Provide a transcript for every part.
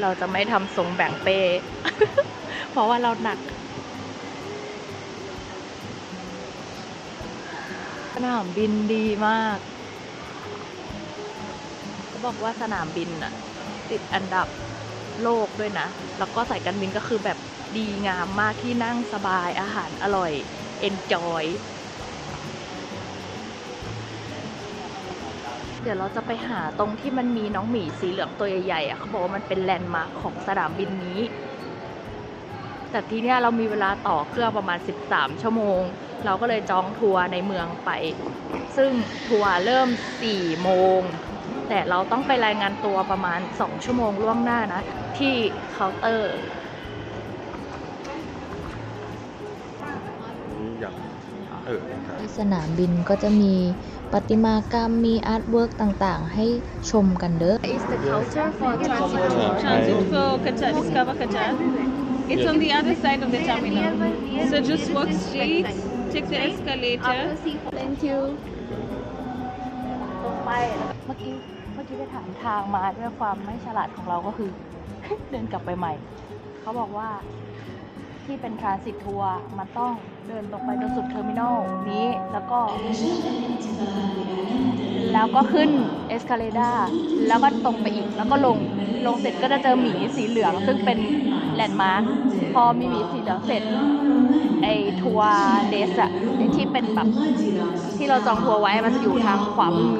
เราจะไม่ทำทรงแบ่งเป้ เพราะว่าเราหนักสนามบินดีมากเขาบอกว่าสนามบินอะติดอันดับโลกด้วยนะ แล้วก็สายการบินก็คือแบบดีงามมากที่นั่งสบายอาหารอร่อย enjoy เดี๋ยวเราจะไปหาตรงที่มันมีน้องหมีสีเหลืองตัวใหญ่ๆอะเขาบอกว่ามันเป็นแลนด์มาร์คของสนามบินนี้ แต่ที่เนี้ยเรามีเวลาต่อเครื่องประมาณ 13 ชั่วโมง เราก็เลยจองทัวร์ในเมืองไป ซึ่งทัวร์เริ่ม 4 โมง แต่เราต้องไปรายงานตัวประมาณ 2 ชั่วโมงล่วงหน้านะ ที่เคาน์เตอร์ เออครับที่สนามบินก็จะมีประติมากรรมมีอาร์ตเวิร์กต่างๆ ให้ชมกันเด้อ is the culture for transit Transit for Qatar, Discover Qatar. It's on the other side of the terminal. So just walk straight, take the escalator. Thank you ตรงไปเมื่อกี้เมื่อกี้ไปถามทางมาด้วยความไม่ฉลาดของเราก็คือ เดินกลับไปใหม่ เขาบอกว่า ที่เป็นทรานสิตทัวร์มันต้องเดินตรงไปจนสุดเทอร์มินอลนี้แล้วก็ แล้วก็ขึ้นเอสคาเลดาแล้วก็ตรงไปอีกแล้วก็ลงลงเสร็จก็จะเจอหมีสีเหลือง ซึ่งเป็นแลนด์มาร์คพอมีหมีสีเหลืองเสร็จไอทัวร์เดสอะที่เป็นแบบที่เราจองทัวร์ไว้มันจะอยู่ทางขวามือ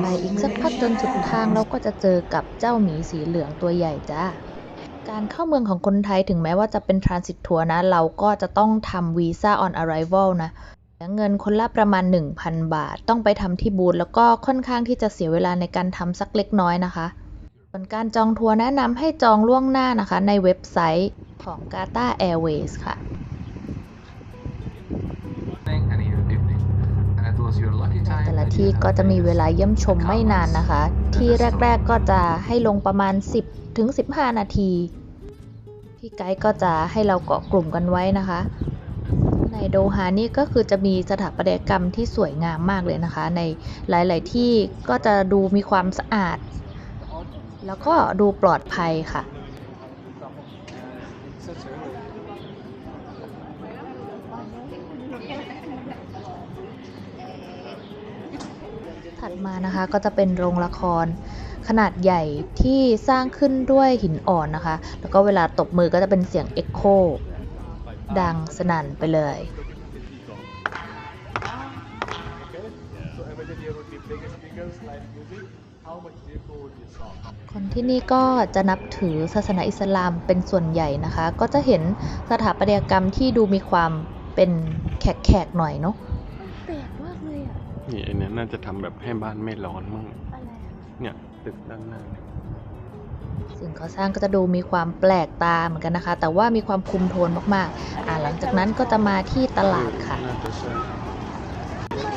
ไปอีกสักพักจนสุดทางเราก็จะเจอกับเจ้าหมีสีเหลืองตัวใหญ่จ้าการเข้าเมืองของคนไทยถึงแม้ว่าจะเป็นทรานสิตทัวร์นะ เราก็จะต้องทำวีซ่า on arrival นะเงินคนละประมาณ 1,000 บาท ต้องไปทำที่บูธแล้วก็ค่อนข้างที่จะเสียเวลาในการทำสักเล็กน้อยนะคะส่วนการจองทัวร์แนะนำให้จองล่วงหน้านะคะ ในเว็บไซต์ของ Qatar Airways ค่ะ แต่ละที่ก็จะมีเวลาเยี่ยมชมไม่นานนะคะ ที่แรก ๆก็จะให้ลงประมาณ 10ถึง15 นาที พี่ไกด์ก็จะให้เราเกาะกลุ่มกันไว้นะคะ ในโดฮานี่ก็คือจะมีสถาปัตยกรรมที่สวยงามมากเลยนะคะ ในหลาย ๆ ที่ก็จะดูมีความสะอาด แล้วก็ดูปลอดภัยค่ะ ถัดมานะคะก็จะเป็นโรงละครขนาดใหญ่ที่สร้างขึ้นด้วยหินอ่อนนะคะ แล้วก็เวลาตบมือก็จะเป็นเสียงเอ็กโคดังสนั่นไปเลยคนที่นี่ก็จะนับถือศาสนาอิสลามเป็นส่วนใหญ่นะคะ ก็จะเห็นสถาปัตยกรรมที่ดูมีความเป็นแขกๆหน่อยเนาะ นี่ไอเนี้ยน่าจะทำแบบให้บ้านไม่ร้อนมั่งอะไรอะเนี่ยตึกด้านหน้าเนี่ยสิ่งก่อสร้างก็จะดูมีความแปลกตาเหมือนกันนะคะ แต่ว่ามีความคุมโทนมากๆอ่าหลังจากนั้นก็จะมาที่ตลาดค่ะ น่าจะใช่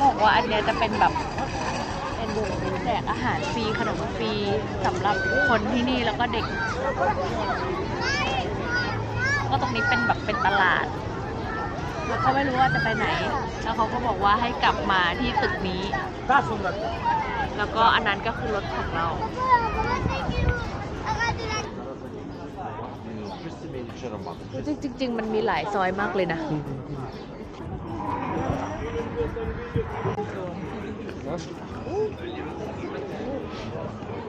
บอกว่าอันเนี้ยจะเป็นแบบเป็นแจกอาหารฟรีขนมฟรีสำหรับคนที่นี่แล้วก็เด็ก ก็ตรงนี้เป็นแบบเป็นตลาด แล้วก็ไม่รู้ว่าจะไปไหน แล้วเขาก็บอกว่าให้กลับมาที่ตึกนี้ แล้วก็อันนั้นก็คือรถของเรา จริงจริงๆมันมีหลายซอยมากเลยนะ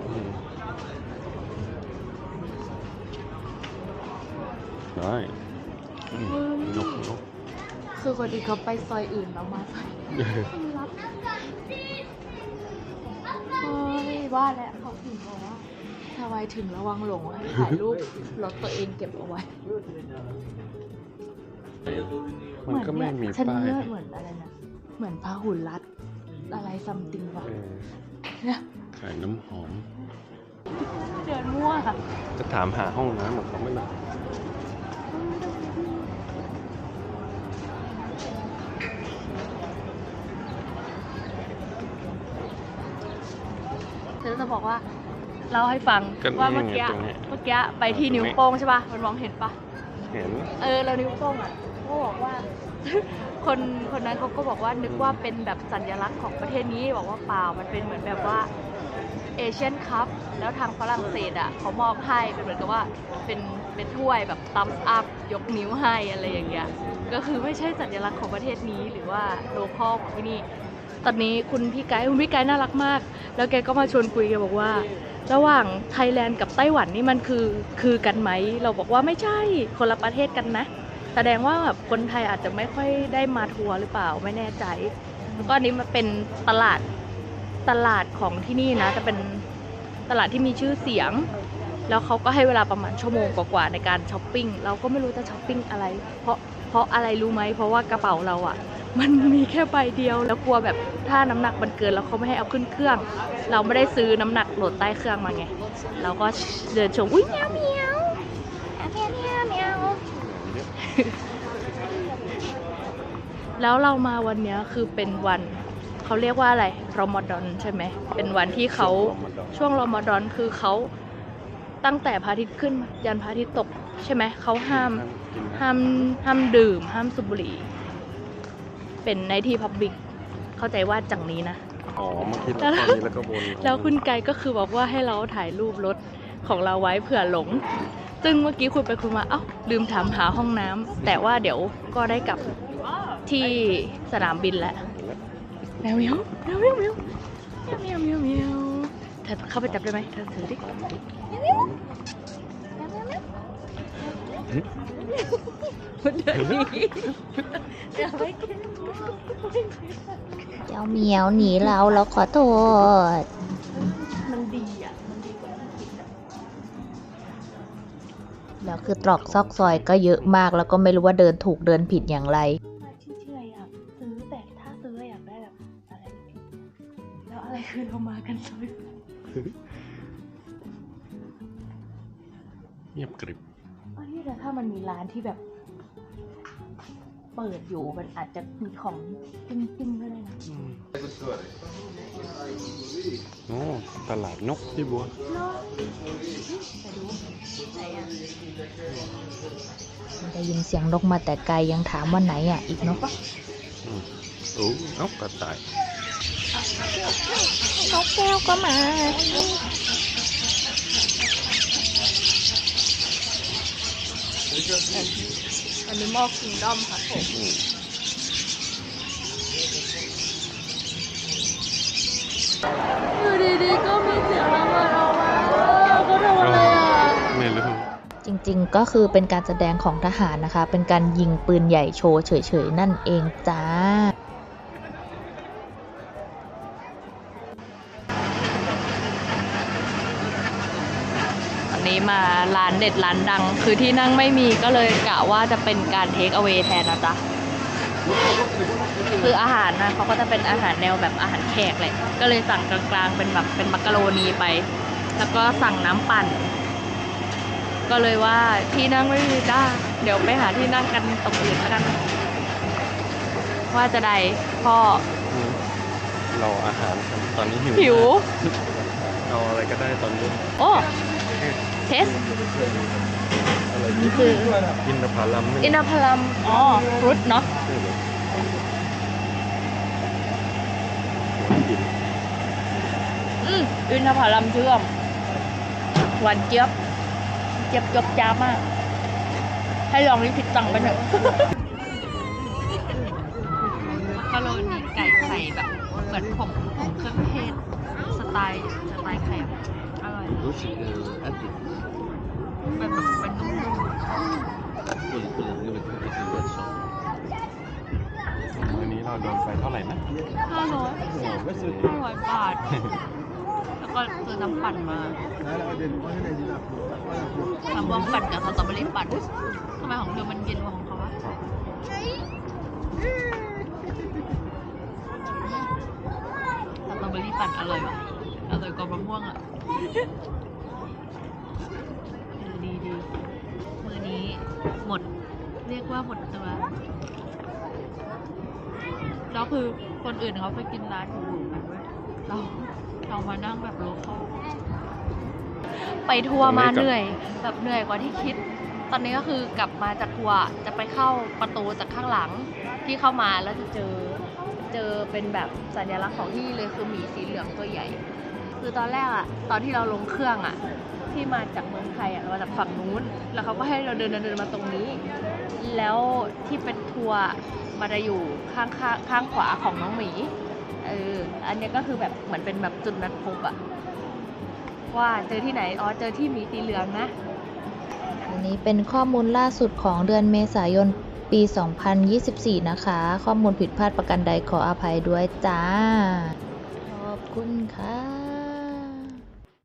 อืมได้อืมนกนก คือคนอื่นเขาไปซอยอื่นแล้วมาซอยรับเฮ้ยว่าแล้วเขาถึงบอกว่าทำไมถึงระวังหลงให้ถ่ายรูปรถตัวเองเก็บเอาไว้ มันก็ไม่มีฉันป้ายเลือกเหมือนอะไรนะ เหมือนพาหุรัดอะไรซัมติงวะเออเนี่ยขายน้ำหอม เดินมั่วค่ะจะถามหาห้องน้ำของเขาไม่ได้ ฉันจะ บอกว่าเล่าให้ฟังก็ว่านี่เมื่อไงกี้ตรงนี้เมื่อกี้ไปที่นิ้วโป้งใช่ป่ะมันมองเห็นป่ะเห็น เออเรานิ้วโป้งอะเขาบอกว่า คนคนนั้นเขาก็บอกว่านึกว่าเป็นแบบสัญลักษณ์ของประเทศนี้บอกว่าเปล่ามันเป็นเหมือนแบบว่าเอเชียนคัพแล้วทางฝรั่งเศสอะเขามอบให้เป็นเหมือนกับว่าเป็นเป็นถ้วยแบบตัมอัพยกนิ้วให้อะไรอย่างเงี้ยก็คือไม่ใช่สัญลักษณ์ของประเทศนี้หรือว่าโลคอลของที่นี่ ตอนนี้คุณพี่ไกด์คุณพี่ไกด์น่ารักมาก แล้วแกก็มาชวนคุยแกบอกว่า ระหว่างไทยแลนด์กับไต้หวันนี่มันคือคือกันไหม เราบอกว่าไม่ใช่คนละประเทศกันนะ แสดงว่าแบบคนไทยอาจจะไม่ค่อยได้มาทัวร์หรือเปล่าไม่แน่ใจแล้วก็อันนี้มันเป็นตลาดตลาดของที่นี่นะจะเป็นตลาดที่มีชื่อเสียง แล้วเขาก็ให้เวลาประมาณชั่วโมงกว่าๆในการช้อปปิ้งเราก็ไม่รู้จะช้อปปิ้งอะไร เพราะเพราะอะไรรู้ไหมเพราะว่ากระเป๋าเราอะ่ะ มันมีแค่ใบเดียวแล้วกลัวแบบถ้าน้ำหนักมันเกินแล้วเขาไม่ให้เอาขึ้นเครื่อง เราไม่ได้ซื้อน้ำหนักโหลดใต้เครื่องมาไง เราก็เดินชมอุ้ยแมวเมียวแมวเมียวแมวแล้วเรามาวันเนี้ยคือเป็นวันเขาเรียกว่าอะไรรอมฎอนใช่ไหมเป็นวันที่เขาช่วงรอมฎอนคือเขาตั้งแต่พระอาทิตย์ขึ้นยันพระอาทิตย์ตกใช่ไหมเขาห้ามกินห้ามห้ามดื่ม ห้ามสูบบุหรี่ เป็นในที่พับบิกเข้าใจว่าจังนี้นะ อ๋อเมื่อกี้เราตอนนี้แล้วก็วนแล้วคุณไกด์ก็คือบอกว่าให้เราถ่ายรูปรถของเราไว้เผื่อหลง ซึ่งเมื่อกี้คุยไปคุยมา เอ้า ลืมถามหาห้องน้ำแต่ว่าเดี๋ยวก็ได้กลับที่สนามบินแล้วแมวเมียวแมวเมียวแมวแมวแมวแมวเธอเข้าไปจับได้ไหมเธอถือดิ มันเดินหนีเดี๋ยวไม่กินเจ้าเหมียวหนีเราเราขอโทษ มันดีอะ มันดีกว่าที่คิดอะแล้วคือตรอกซอกซอยก็เยอะมากแล้วก็ไม่รู้ว่าเดินถูกเดินผิดอย่างไร ที่เชื่ออยากซื้อแต่ถ้าซื้ออยากได้แบบอะไรแล้วอะไรคือเรามากันเลยเงียบกริบ อันนี้แต่ถ้ามันมีร้านที่แบบ เปิดอยู่มันอาจจะมีของจริงๆก็ได้นะโอ้ตลาดนกพี่บัวเนาะไปดูไหนอะได้ยินเสียงนกมาแต่ไกลยังถามว่าไหนอะ อีกนกปะอืมโอ้เอ้ากระต่ายนกแก้วก็มา อันนี้มอคิงดอมค่ะผมอืมอยู่ดีๆก็มีเสียงระเบิดออกมาเขาทำอะไรอะไม่รู้จริงๆ ก็คือเป็นการแสดงของทหารนะคะ เป็นการยิงปืนใหญ่โชว์เฉยๆ นั่นเองจ้า อันนี้ มาร้านเด็ดร้านดัง คือที่นั่งไม่มีก็เลยกะว่าจะเป็นการเทคเอา a y แทนนะจ๊ะคืออาหารนะเขาก็จะเป็นอาหารแนวแบบอาหารแขกแหละก็เลยสั่งกลางๆ เป็นแบบเป็นมักกะโรนีไป แล้วก็สั่งน้ำปั่น ก็เลยว่าที่นั่งไม่มีจ้าเดี๋ยวไปหาที่นั่งกันตรงอื่นแล้วกัน ว่าจะได้พ่ออืมเราอาหารกันตอนนี้หิวหิว เอาอะไรก็ได้ตอนนี้โอ้ เทสอะไรนี่คืออินทผลัมไม่อินทผลัมอ๋อฟรุตเนาะใช่เหรอกินอืมอินทผลัมเชื่อม หวานเจี๊ยบ เจี๊ยบจบจ้ามาก ให้ลองนี่ผิดตังค์ไปเถอะมักกะโรนีไก่ไข่แบบ เหมือนผงผงเครื่องเทศสไตล์สไตล์ไข่อะอร่อยรู้สึกเอออันนี้เป็นแบบเป็นนุ่ม คุณคุณนี่เป็นคนที่เลือวันนี้เราโดนไปเท่าไหร่นะห้าร้อยโอ้โหไม่ซื้อห้าร้อยบาท แล้วก็ซื้อน้ำปั่นมา น้ำบองปั่นกับสตรอเบอรี่ปั่นทำไมของเธอมันเย็นกว่าของเขาวะสตรอเบอรี่ปั่นอร่อยว่ะ ร่อยกว่ามะม่วงอะดีดีมือนี้หมดเรียกว่าหมดตัวแล้วคือคนอื่นเขาไปกินร้านหรูๆกันเว้ยเราเรามานั่งแบบโลคอลไปทัวร์มาเหนื่อย แบบเหนื่อยกว่าที่คิด ตอนนี้ก็คือกลับมาจากทัวร์จะไปเข้าประตูจากข้างหลังที่เข้ามาแล้วจะเจอเจอเป็นแบบสัญลักษณ์ของที่เลยคือหมีสีเหลืองตัวใหญ่ คือตอนแรกอะตอนที่เราลงเครื่องอะที่มาจากเมืองไทยอะมาจากฝั่งนู้น แล้วเขาก็ให้เราเดินเดินเดินมาตรงนี้ แล้วที่เป็นทัวร์มาจะอยู่ข้างข้างข้างขวาของน้องหมีเอออันเนี้ยก็คือแบบเหมือนเป็นแบบจุดนัดพบอะว่าเจอที่ไหนอ๋อเจอที่หมีสีเหลืองนะ อันนี้เป็นข้อมูลล่าสุดของเดือนเมษายนปี 2024 นะคะ ข้อมูลผิดพลาดประกันใดขออภัยด้วยจ้า ขอบคุณค่ะ